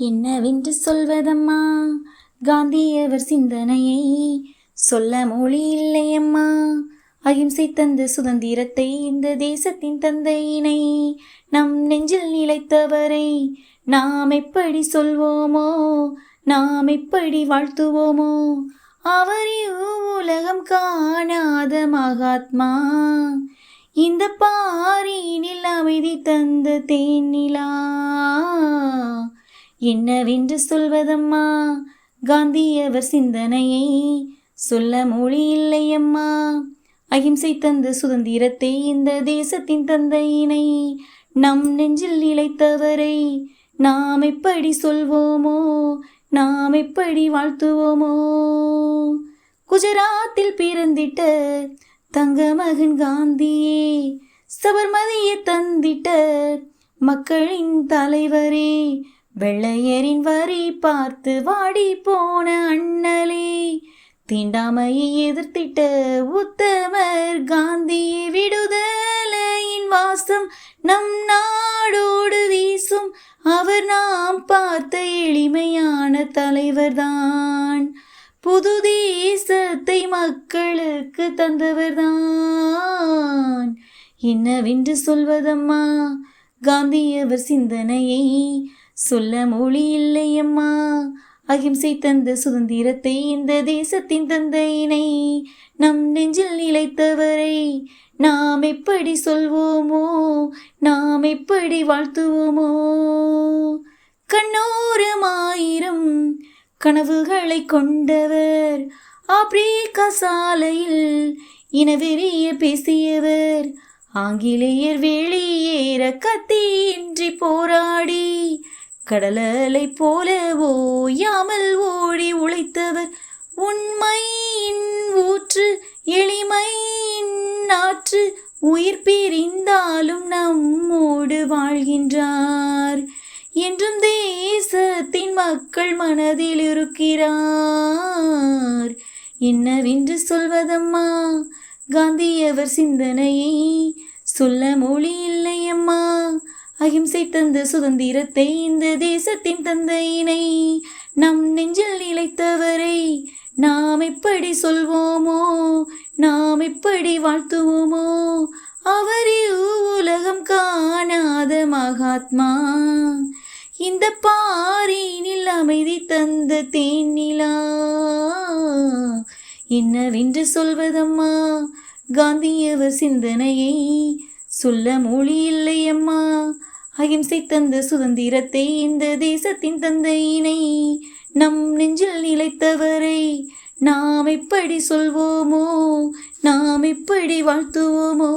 என்னவென்று சொல்வதம்மா? காந்தியவர் சிந்தனையை சொல்ல மொழி இல்லையம்மா. அகிம்சை தந்த சுதந்திரத்தை இந்த தேசத்தின் தந்தையினை நம் நெஞ்சில் நிலைத்தவரை நாம் எப்படி சொல்வோமோ நாம் எப்படி வாழ்த்துவோமோ அவரே உலகம் காணாத மகாத்மா. இந்த பாரினில் அமைதி தந்த தேனிலா என்னவென்று சொல்வதம்மா? காந்தியவர் சிந்தனையை சொல்ல மொழி இல்லையம்மா. அகிம்சை தந்த சுதந்திரத்தை இந்த தேசத்தின் தந்தையினை நம் நெஞ்சில் இழைத்தவரை நாம் எப்படி சொல்வோமோ நாம் எப்படி வாழ்த்துவோமோ? குஜராத்தில் பிறந்திட்ட தங்க மகன் காந்தியே சபர்மதியை தந்திட்ட மக்களின் தலைவரே வெள்ளையரின் வரி பார்த்து வாடி போன அண்ணலே. தீண்டாமையை எதிர்த்திட்ட உத்தமர் காந்தியை விடுதலையின் வாசம் நம் நாடோடு வீசும். அவர் நாம் பார்த்த எளிமையான தலைவர்தான். புது தேசத்தை மக்களுக்கு தந்தவர்தான். என்னவென்று சொல்வதம்மா? காந்தியவர் சிந்தனையை சொல்ல மொழி இல்லையம்மா. அகிம்சை தந்த சுதந்திரத்தை இந்த தேசத்தின் தந்தையினை நம் நெஞ்சில் நிலைத்தவரை நாம் எப்படி சொல்வோமோ நாம் எப்படி வாழ்த்துவோமோ. கண்ணோரமாயிரம் கனவுகளை கொண்டவர் ஆப்பிரிக்கா சாலையில் இனவெறிய பேசியவர் ஆங்கிலேயர் வெளியேற கத்தியின்றி போரா கடலலை போல ஓயாமல் ஓடி உழைத்தவர். உண்மையின் ஊற்று எளிமையின் நாற்று உயிர் பிரிந்தாலும் நம்மோடு வாழ்கின்றார். என்றும் தேசத்தின் மக்கள் மனதில் இருக்கிறார். என்னவென்று சொல்வதம்மா? காந்தியவர் சிந்தனையை சொல்ல மொழி இல்லையம்மா. அகிம்சை தந்த சுதந்திரத்தை இந்த தேசத்தின் தந்தையினை நம் நெஞ்சில் நிலைத்தவரை நாம் எப்படி சொல்வோமோ நாம் எப்படி வாழ்த்துவோமோ அவரே உலகம் காணாத மகாத்மா. இந்த பாரினில் அமைதி தந்த தேனிலா என்னவென்று சொல்வதம்மா? காந்தியவர் சிந்தனையை சொல்ல மொழி இல்லையம்மா அகிம்சை தந்த சுதந்திரத்தை இந்த தேசத்தின் தந்தையினை நம் நெஞ்சில் நிலைத்தவரை நாம் எப்படி சொல்வோமோ நாம் எப்படி வாழ்த்துவோமோ.